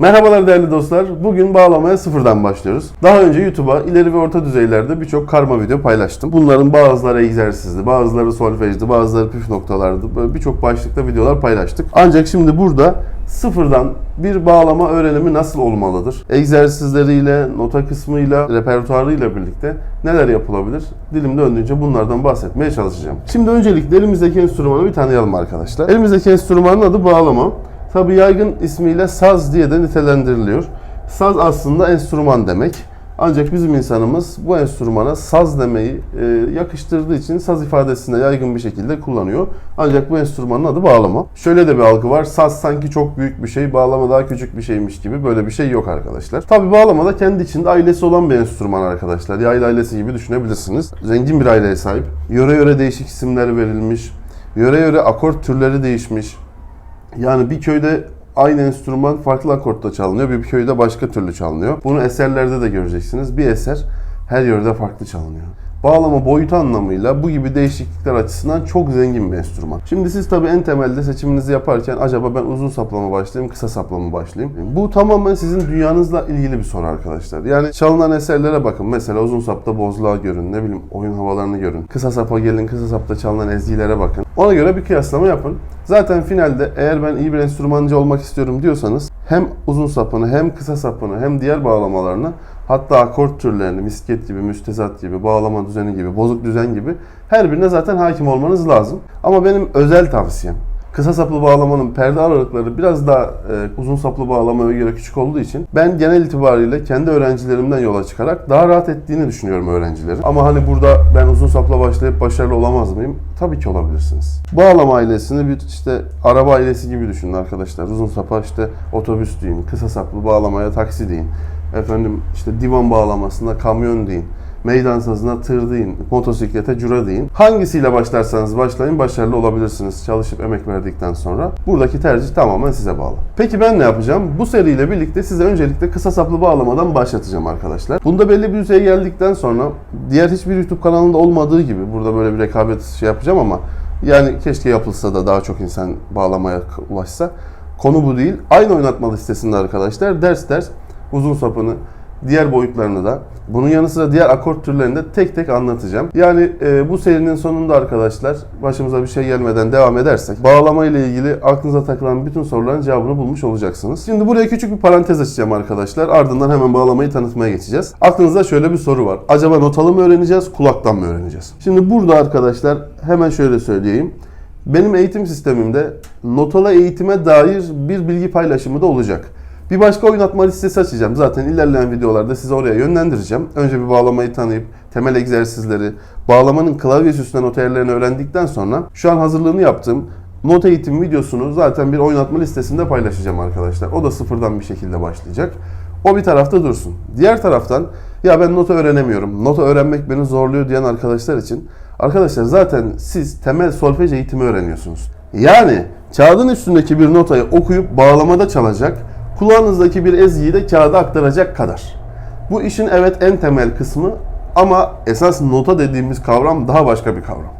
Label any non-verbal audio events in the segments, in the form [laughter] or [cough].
Merhabalar değerli dostlar. Bugün bağlamaya sıfırdan başlıyoruz. Daha önce YouTube'a ileri ve orta düzeylerde birçok karma video paylaştım. Bunların bazıları egzersizdi, bazıları solfejdi, bazıları püf noktalardı. Böyle birçok başlıkta videolar paylaştık. Ancak şimdi burada sıfırdan bir bağlama öğrenimi nasıl olmalıdır? Egzersizleriyle, nota kısmıyla, repertuarıyla birlikte neler yapılabilir? Dilim döndüğünce bunlardan bahsetmeye çalışacağım. Şimdi öncelikle elimizdeki enstrümanı bir tanıyalım arkadaşlar. Elimizdeki enstrümanın adı bağlama. Tabi yaygın ismiyle saz diye de nitelendiriliyor. Saz aslında enstrüman demek. Ancak bizim insanımız bu enstrümana saz demeyi e, yakıştırdığı için saz ifadesine yaygın bir şekilde kullanıyor. Ancak bu enstrümanın adı bağlama. Şöyle de bir algı var. Saz sanki çok büyük bir şey, bağlama daha küçük bir şeymiş gibi böyle bir şey yok arkadaşlar. Tabi bağlama da kendi içinde ailesi olan bir enstrüman arkadaşlar. Yaylı ailesi gibi düşünebilirsiniz. Zengin bir aileye sahip. Yöre yöre değişik isimler verilmiş. Yöre yöre akort türleri değişmiş. Yani bir köyde aynı enstrüman farklı akortta çalınıyor. Bir köyde başka türlü çalınıyor. Bunu eserlerde de göreceksiniz. Bir eser her yerde farklı çalınıyor. Bağlama boyutu anlamıyla bu gibi değişiklikler açısından çok zengin bir enstrüman. Şimdi siz tabii en temelde seçiminizi yaparken acaba ben uzun sapla mı başlayayım, kısa sapla mı başlayayım? Bu tamamen sizin dünyanızla ilgili bir soru arkadaşlar. Yani çalınan eserlere bakın. Mesela uzun sapta bozluğa görün, ne bileyim oyun havalarını görün. Kısa sapa gelin, kısa sapta çalınan ezgilere bakın. Ona göre bir kıyaslama yapın. Zaten finalde eğer ben iyi bir enstrümancı olmak istiyorum diyorsanız hem uzun sapını hem kısa sapını hem diğer bağlamalarını hatta akort türlerini misket gibi, müstezat gibi, bağlama düzeni gibi, bozuk düzen gibi her birine zaten hakim olmanız lazım. Ama benim özel tavsiyem kısa saplı bağlamanın perde aralıkları biraz daha e, uzun saplı bağlamaya göre küçük olduğu için ben genel itibariyle kendi öğrencilerimden yola çıkarak daha rahat ettiğini düşünüyorum öğrencilerin. Ama hani burada ben uzun sapla başlayıp başarılı olamaz mıyım? Tabii ki olabilirsiniz. Bağlama ailesini bir işte araba ailesi gibi düşünün arkadaşlar. Uzun sapa işte otobüs deyin, kısa saplı bağlamaya taksi deyin. Efendim işte divan bağlamasına kamyon deyin. Meydan sazına tır deyin, motosiklete cura deyin. Hangisiyle başlarsanız başlayın başarılı olabilirsiniz çalışıp emek verdikten sonra. Buradaki tercih tamamen size bağlı. Peki ben ne yapacağım? Bu seriyle birlikte size öncelikle kısa saplı bağlamadan başlatacağım arkadaşlar. Bunda belli bir düzeye geldikten sonra diğer hiçbir YouTube kanalında olmadığı gibi burada böyle bir rekabet şey yapacağım ama yani keşke yapılsa da daha çok insan bağlamaya ulaşsa. Konu bu değil. Aynı oynatma listesinde arkadaşlar ders ders uzun sapını, diğer boyutlarını da bunun yanı sıra diğer akort türlerini de tek tek anlatacağım. Yani e, bu serinin sonunda arkadaşlar başımıza bir şey gelmeden devam edersek bağlama ile ilgili aklınıza takılan bütün soruların cevabını bulmuş olacaksınız. Şimdi buraya küçük bir parantez açacağım arkadaşlar. Ardından hemen bağlamayı tanıtmaya geçeceğiz. Aklınızda şöyle bir soru var. Acaba notalı mı öğreneceğiz, kulaktan mı öğreneceğiz? Şimdi burada arkadaşlar hemen şöyle söyleyeyim. Benim eğitim sistemimde notalı eğitime dair bir bilgi paylaşımı da olacak. Bir başka oynatma listesi açacağım. Zaten ilerleyen videolarda sizi oraya yönlendireceğim. Önce bir bağlamayı tanıyıp temel egzersizleri, bağlamanın klavye üstüne nota yerlerini öğrendikten sonra şu an hazırlığını yaptığım not eğitim videosunu zaten bir oynatma listesinde paylaşacağım arkadaşlar. O da sıfırdan bir şekilde başlayacak. O bir tarafta dursun. Diğer taraftan ya ben nota öğrenemiyorum, nota öğrenmek beni zorluyor diyen arkadaşlar için arkadaşlar zaten siz temel solfej eğitimi öğreniyorsunuz. Yani kağıdın üstündeki bir notayı okuyup bağlamada çalacak, kulağınızdaki bir ezgiyi de kağıda aktaracak kadar. Bu işin evet en temel kısmı ama esas nota dediğimiz kavram daha başka bir kavram.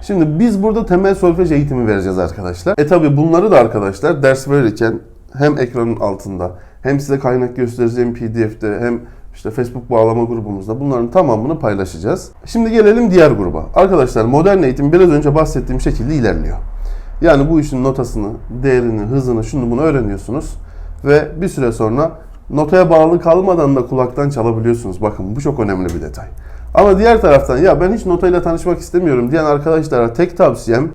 Şimdi biz burada temel solfej eğitimi vereceğiz arkadaşlar. E tabi bunları da arkadaşlar ders verirken hem ekranın altında hem size kaynak göstereceğim pdf'te hem işte Facebook bağlama grubumuzda bunların tamamını paylaşacağız. Şimdi gelelim diğer gruba. Arkadaşlar modern eğitim biraz önce bahsettiğim şekilde ilerliyor. Yani bu işin notasını, değerini, hızını, şunu bunu öğreniyorsunuz ve bir süre sonra notaya bağlı kalmadan da kulaktan çalabiliyorsunuz. Bakın bu çok önemli bir detay. Ama diğer taraftan ya ben hiç notayla tanışmak istemiyorum diyen arkadaşlara tek tavsiyem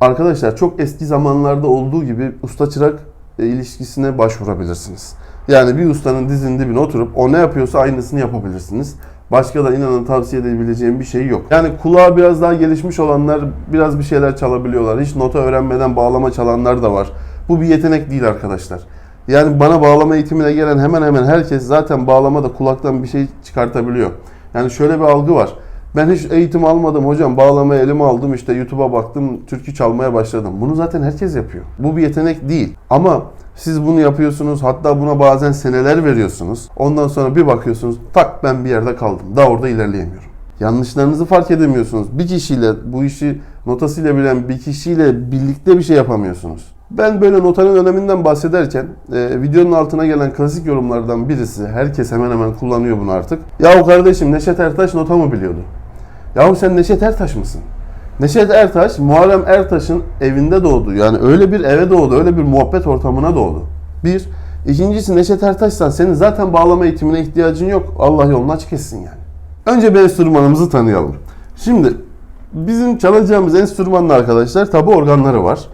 arkadaşlar çok eski zamanlarda olduğu gibi usta çırak e, ilişkisine başvurabilirsiniz. Yani bir ustanın dizinin dibine oturup o ne yapıyorsa aynısını yapabilirsiniz. Başka da inanın tavsiye edebileceğim bir şey yok. Yani kulağa biraz daha gelişmiş olanlar biraz bir şeyler çalabiliyorlar. Hiç nota öğrenmeden bağlama çalanlar da var. Bu bir yetenek değil arkadaşlar. Yani bana bağlama eğitimine gelen hemen hemen herkes zaten bağlamada kulaktan bir şey çıkartabiliyor. Yani şöyle bir algı var. Ben hiç eğitim almadım hocam. Bağlamayı elime aldım işte YouTube'a baktım türkü çalmaya başladım. Bunu zaten herkes yapıyor. Bu bir yetenek değil. Ama siz bunu yapıyorsunuz. Hatta buna bazen seneler veriyorsunuz. Ondan sonra bir bakıyorsunuz tak ben bir yerde kaldım. Daha orada ilerleyemiyorum. Yanlışlarınızı fark edemiyorsunuz. Bir kişiyle bu işi notasıyla bilen bir kişiyle birlikte bir şey yapamıyorsunuz. Ben böyle notanın öneminden bahsederken e, videonun altına gelen klasik yorumlardan birisi, herkes hemen hemen kullanıyor bunu artık. Yahu kardeşim Neşet Ertaş nota mı biliyordu? Yahu sen Neşet Ertaş mısın? Neşet Ertaş, Muharrem Ertaş'ın evinde doğdu. Yani öyle bir eve doğdu, öyle bir muhabbet ortamına doğdu. Bir. İkincisi Neşet Ertaş'san senin zaten bağlama eğitimine ihtiyacın yok. Allah yolunu açık etsin yani. Önce bir enstrümanımızı tanıyalım. Şimdi bizim çalacağımız enstrümanın arkadaşlar tabi organları var.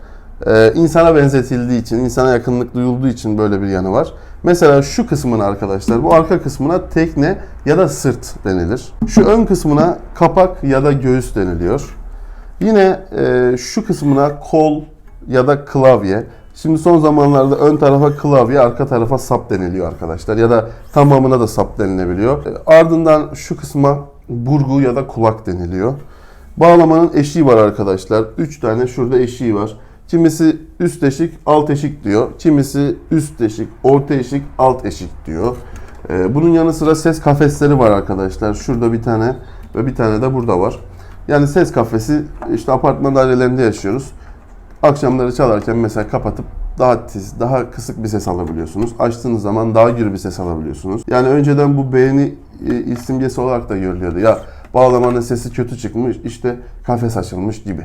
Ee, insana benzetildiği için, insana yakınlık duyulduğu için böyle bir yanı var. Mesela şu kısmına arkadaşlar, bu arka kısmına tekne ya da sırt denilir. Şu ön kısmına kapak ya da göğüs deniliyor. Yine e, şu kısmına kol ya da klavye. Şimdi son zamanlarda ön tarafa klavye, arka tarafa sap deniliyor arkadaşlar. Ya da tamamına da sap denilebiliyor. E, Ardından şu kısma burgu ya da kulak deniliyor. Bağlamanın eşiği var arkadaşlar. 3 tane şurada eşiği var. Kimisi üst eşik, alt eşik diyor. Kimisi üst eşik, orta eşik, alt eşik diyor. Ee, bunun yanı sıra ses kafesleri var arkadaşlar. Şurada bir tane ve bir tane de burada var. Yani ses kafesi işte apartman dairelerinde yaşıyoruz. Akşamları çalarken mesela kapatıp daha tiz, daha kısık bir ses alabiliyorsunuz. Açtığınız zaman daha gür bir ses alabiliyorsunuz. Yani önceden bu beğeni e, simgesi olarak da görülüyordu. Ya bağlamanın sesi kötü çıkmış, işte kafes açılmış gibi.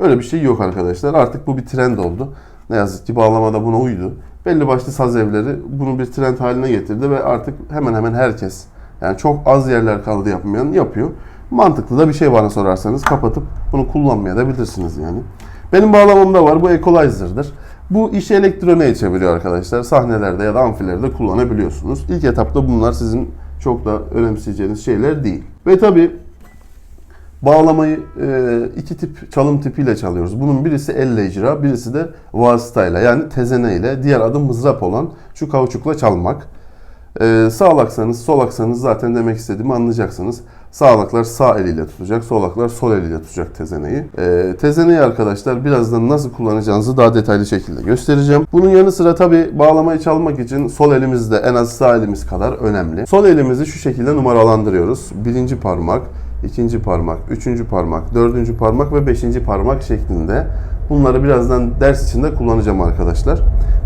Öyle bir şey yok arkadaşlar. Artık bu bir trend oldu. Ne yazık ki bağlamada buna uydu. Belli başlı saz evleri bunu bir trend haline getirdi ve artık hemen hemen herkes yani çok az yerler kaldı yapmayan yapıyor. Mantıklı da bir şey bana sorarsanız kapatıp bunu kullanmaya da bilirsiniz yani. Benim bağlamamda var. Bu equalizer'dır. Bu işi elektroniğe çeviriyor arkadaşlar. Sahnelerde ya da amfilerde kullanabiliyorsunuz. İlk etapta bunlar sizin çok da önemseyeceğiniz şeyler değil. Ve tabi bağlamayı e, iki tip çalım tipiyle çalıyoruz. Bunun birisi elle icra, birisi de vasıtayla yani tezene ile diğer adı mızrap olan şu kauçukla çalmak. Ee, sağ aksanız, sol aksanız zaten demek istediğimi anlayacaksınız. Sağ alaklar sağ eliyle tutacak, sol alaklar sol eliyle tutacak tezeneyi. Ee, tezeneyi arkadaşlar birazdan nasıl kullanacağınızı daha detaylı şekilde göstereceğim. Bunun yanı sıra tabi bağlamayı çalmak için sol elimiz de en az sağ elimiz kadar önemli. Sol elimizi şu şekilde numaralandırıyoruz. Birinci parmak, ikinci parmak, üçüncü parmak, dördüncü parmak ve beşinci parmak şeklinde. Bunları birazdan ders içinde kullanacağım arkadaşlar.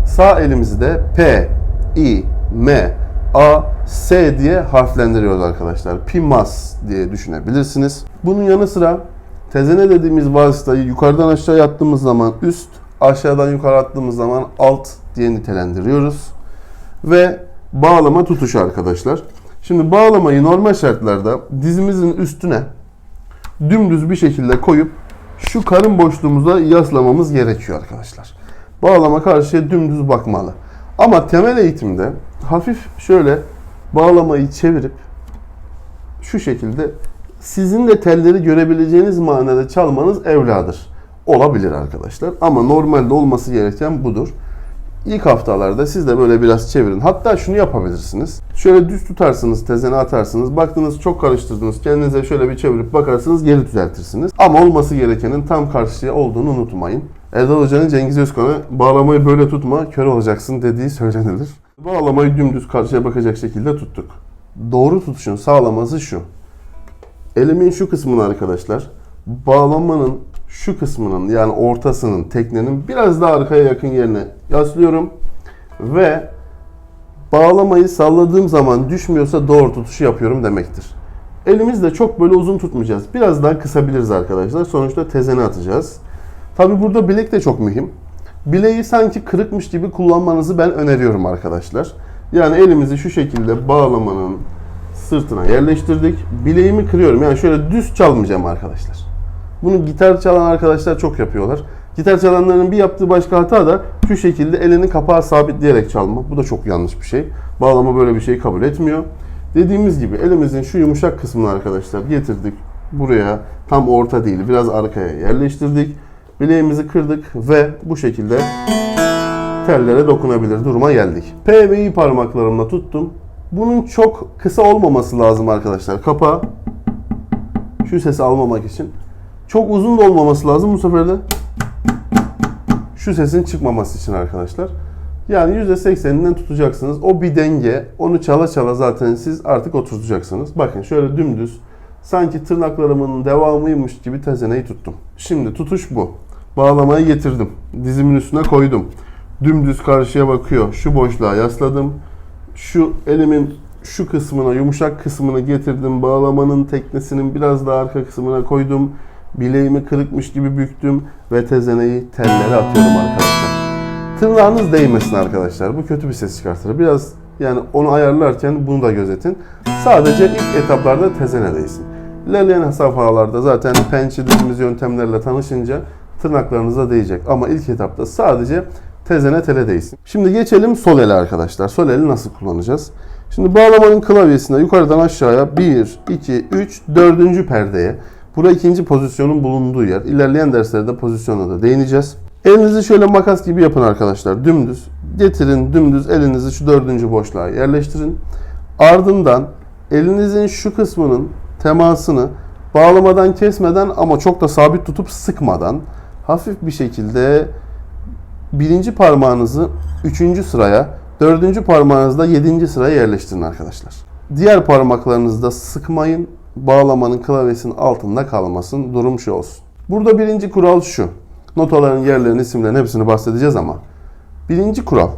Sağ elimizi de P, I, M, A, S diye harflendiriyoruz arkadaşlar. Pimas diye düşünebilirsiniz. Bunun yanı sıra tezene dediğimiz vasıtayı yukarıdan aşağı attığımız zaman üst, aşağıdan yukarı attığımız zaman alt diye nitelendiriyoruz. Ve bağlama tutuşu arkadaşlar. Şimdi bağlamayı normal şartlarda dizimizin üstüne dümdüz bir şekilde koyup şu karın boşluğumuza yaslamamız gerekiyor arkadaşlar. Bağlama karşıya dümdüz bakmalı. Ama temel eğitimde hafif şöyle bağlamayı çevirip şu şekilde sizin de telleri görebileceğiniz manada çalmanız evladır. Olabilir arkadaşlar. Ama normalde olması gereken budur. İlk haftalarda siz de böyle biraz çevirin. Hatta şunu yapabilirsiniz. Şöyle düz tutarsınız, tezene atarsınız. Baktınız çok karıştırdınız. Kendinize şöyle bir çevirip bakarsınız, geri düzeltirsiniz. Ama olması gerekenin tam karşıya olduğunu unutmayın. Erdal Hoca'nın Cengiz Özkan'a bağlamayı böyle tutma, kör olacaksın dediği söylenilir. [laughs] Bağlamayı dümdüz karşıya bakacak şekilde tuttuk. Doğru tutuşun sağlaması şu. Elimin şu kısmını arkadaşlar, bağlamanın şu kısmının yani ortasının, teknenin biraz daha arkaya yakın yerine yaslıyorum. Ve bağlamayı salladığım zaman düşmüyorsa doğru tutuşu yapıyorum demektir. Elimizde çok böyle uzun tutmayacağız. Biraz daha kısabiliriz arkadaşlar. Sonuçta tezene atacağız. Tabi burada bilek de çok mühim. Bileği sanki kırıkmış gibi kullanmanızı ben öneriyorum arkadaşlar. Yani elimizi şu şekilde bağlamanın sırtına yerleştirdik. Bileğimi kırıyorum. Yani şöyle düz çalmayacağım arkadaşlar. Bunu gitar çalan arkadaşlar çok yapıyorlar. Gitar çalanların bir yaptığı başka hata da şu şekilde elini kapağa sabitleyerek çalma. Bu da çok yanlış bir şey. Bağlama böyle bir şey kabul etmiyor. Dediğimiz gibi elimizin şu yumuşak kısmını arkadaşlar getirdik buraya tam orta değil biraz arkaya yerleştirdik. Bileğimizi kırdık ve bu şekilde tellere dokunabilir duruma geldik. P ve I parmaklarımla tuttum. Bunun çok kısa olmaması lazım arkadaşlar. Kapağı şu sesi almamak için. Çok uzun da olmaması lazım bu sefer de. Şu sesin çıkmaması için arkadaşlar. Yani %80'inden tutacaksınız. O bir denge. Onu çala çala zaten siz artık oturtacaksınız. Bakın şöyle dümdüz sanki tırnaklarımın devamıymış gibi tezeneyi tuttum. Şimdi tutuş bu. bağlamayı getirdim. Dizimin üstüne koydum. Dümdüz karşıya bakıyor. Şu boşluğa yasladım. Şu elimin şu kısmına, yumuşak kısmını getirdim. Bağlamanın teknesinin biraz daha arka kısmına koydum. Bileğimi kırıkmış gibi büktüm ve tezeneyi tellere atıyorum arkadaşlar. Tırnağınız değmesin arkadaşlar. Bu kötü bir ses çıkartır. Biraz yani onu ayarlarken bunu da gözetin. Sadece ilk etaplarda tezene değsin. İlerleyen safhalarda zaten pençe dediğimiz yöntemlerle tanışınca tırnaklarınıza değecek. Ama ilk etapta sadece tezene tele değsin. Şimdi geçelim sol ele arkadaşlar. Sol eli nasıl kullanacağız? Şimdi bağlamanın klavyesinde yukarıdan aşağıya 1, 2, 3, 4. perdeye. Bura ikinci pozisyonun bulunduğu yer. İlerleyen derslerde pozisyona da değineceğiz. Elinizi şöyle makas gibi yapın arkadaşlar. Dümdüz. Getirin dümdüz elinizi şu dördüncü boşluğa yerleştirin. Ardından elinizin şu kısmının temasını bağlamadan kesmeden ama çok da sabit tutup sıkmadan hafif bir şekilde birinci parmağınızı üçüncü sıraya, dördüncü parmağınızı da yedinci sıraya yerleştirin arkadaşlar. Diğer parmaklarınızı da sıkmayın. Bağlamanın klavyesinin altında kalmasın. Durum şu olsun. Burada birinci kural şu. Notaların yerlerini, isimlerini hepsini bahsedeceğiz ama. Birinci kural.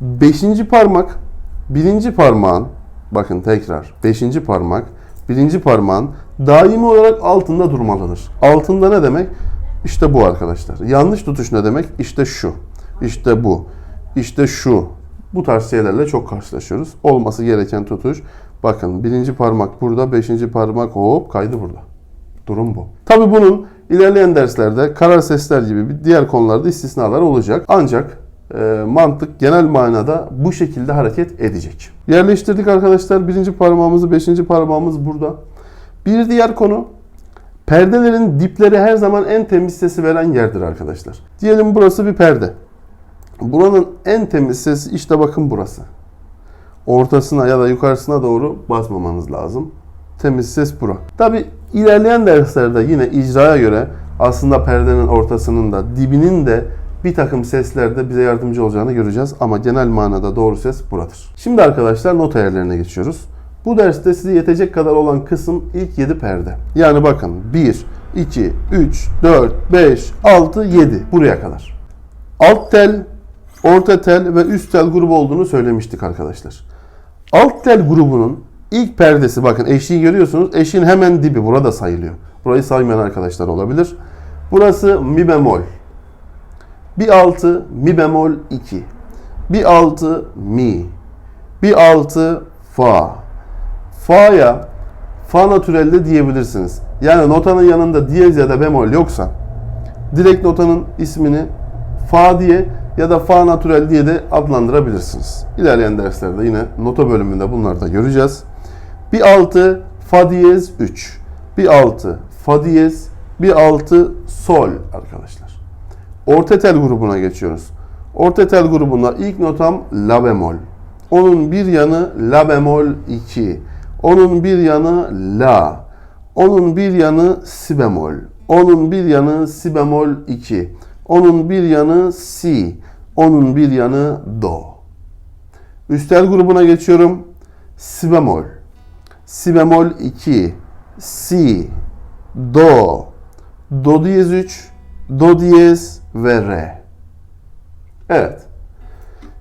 Beşinci parmak, birinci parmağın, bakın tekrar, beşinci parmak, birinci parmağın daimi olarak altında durmalıdır. Altında ne demek? İşte bu arkadaşlar. Yanlış tutuş ne demek? İşte şu, işte bu, işte şu. Bu tarz şeylerle çok karşılaşıyoruz. Olması gereken tutuş. Bakın birinci parmak burada, beşinci parmak hop kaydı burada. Durum bu. Tabi bunun ilerleyen derslerde karar sesler gibi bir diğer konularda istisnalar olacak. Ancak e, mantık genel manada bu şekilde hareket edecek. Yerleştirdik arkadaşlar. Birinci parmağımızı, beşinci parmağımız burada. Bir diğer konu perdelerin dipleri her zaman en temiz sesi veren yerdir arkadaşlar. Diyelim burası bir perde. Buranın en temiz sesi işte bakın burası. Ortasına ya da yukarısına doğru basmamanız lazım. Temiz ses bura. Tabi ilerleyen derslerde yine icraya göre aslında perdenin ortasının da dibinin de bir takım seslerde bize yardımcı olacağını göreceğiz. Ama genel manada doğru ses buradır. Şimdi arkadaşlar not ayarlarına geçiyoruz. Bu derste size yetecek kadar olan kısım ilk 7 perde. Yani bakın 1, 2, 3, 4, 5, 6, 7 buraya kadar. Alt tel, orta tel ve üst tel grubu olduğunu söylemiştik arkadaşlar. Alt tel grubunun ilk perdesi bakın eşiği görüyorsunuz. Eşiğin hemen dibi burada sayılıyor. Burayı saymayan arkadaşlar olabilir. Burası mi bemol. Bir altı mi bemol 2. Bir altı mi. Bir altı fa. Fa'ya fa natürelde diyebilirsiniz. Yani notanın yanında diyez ya da bemol yoksa direkt notanın ismini fa diye ya da fa natürel diye de adlandırabilirsiniz. İlerleyen derslerde yine nota bölümünde bunları da göreceğiz. Bir altı fa diyez 3. Bir altı fa diyez, bir altı sol arkadaşlar. Orta tel grubuna geçiyoruz. Orta tel grubunda ilk notam la bemol. Onun bir yanı la bemol 2. Onun bir yanı la. Onun bir yanı si bemol. Onun bir yanı si bemol 2. Onun bir yanı si. Onun bir yanı do. Üstel grubuna geçiyorum. Si bemol. Si bemol 2. Si. Do. Do diyez 3. Do diyez ve re. Evet.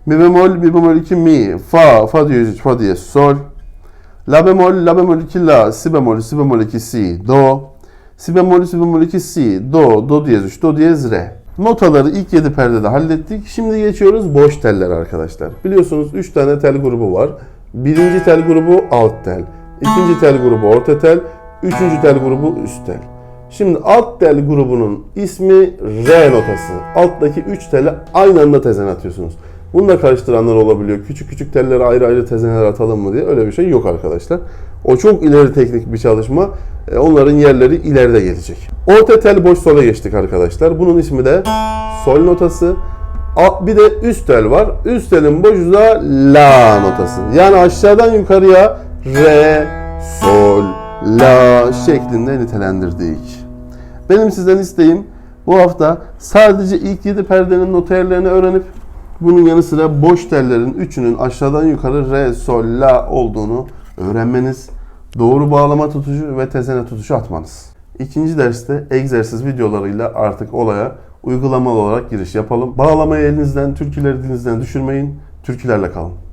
Mi bemol, mi bemol 2 mi, fa, fa diyez 3, fa diyez sol. La bemol, la bemol 2 la, si bemol, si bemol 2 si, do. Si bemol, si bemol 2 si, do, do diyez 3, do diyez re. Notaları ilk 7 perdede hallettik. Şimdi geçiyoruz boş teller arkadaşlar. Biliyorsunuz 3 tane tel grubu var. Birinci tel grubu alt tel. ikinci tel grubu orta tel. Üçüncü tel grubu üst tel. Şimdi alt tel grubunun ismi R notası. Alttaki 3 tele aynı anda tezen atıyorsunuz. Bunu da karıştıranlar olabiliyor. Küçük küçük tellere ayrı ayrı tezeneler atalım mı diye. Öyle bir şey yok arkadaşlar. O çok ileri teknik bir çalışma. E, Onların yerleri ileride gelecek. Orta tel boş sola geçtik arkadaşlar. Bunun ismi de sol notası. Bir de üst tel var. Üst telin boşu da la notası. Yani aşağıdan yukarıya re, sol, la şeklinde nitelendirdik. Benim sizden isteğim bu hafta sadece ilk 7 perdenin nota yerlerini öğrenip bunun yanı sıra boş tellerin üçünün aşağıdan yukarı re, sol, la olduğunu öğrenmeniz, doğru bağlama tutucu ve tezene tutuşu atmanız. İkinci derste egzersiz videolarıyla artık olaya uygulamalı olarak giriş yapalım. Bağlamayı elinizden, türküleri dilinizden düşürmeyin. Türkülerle kalın.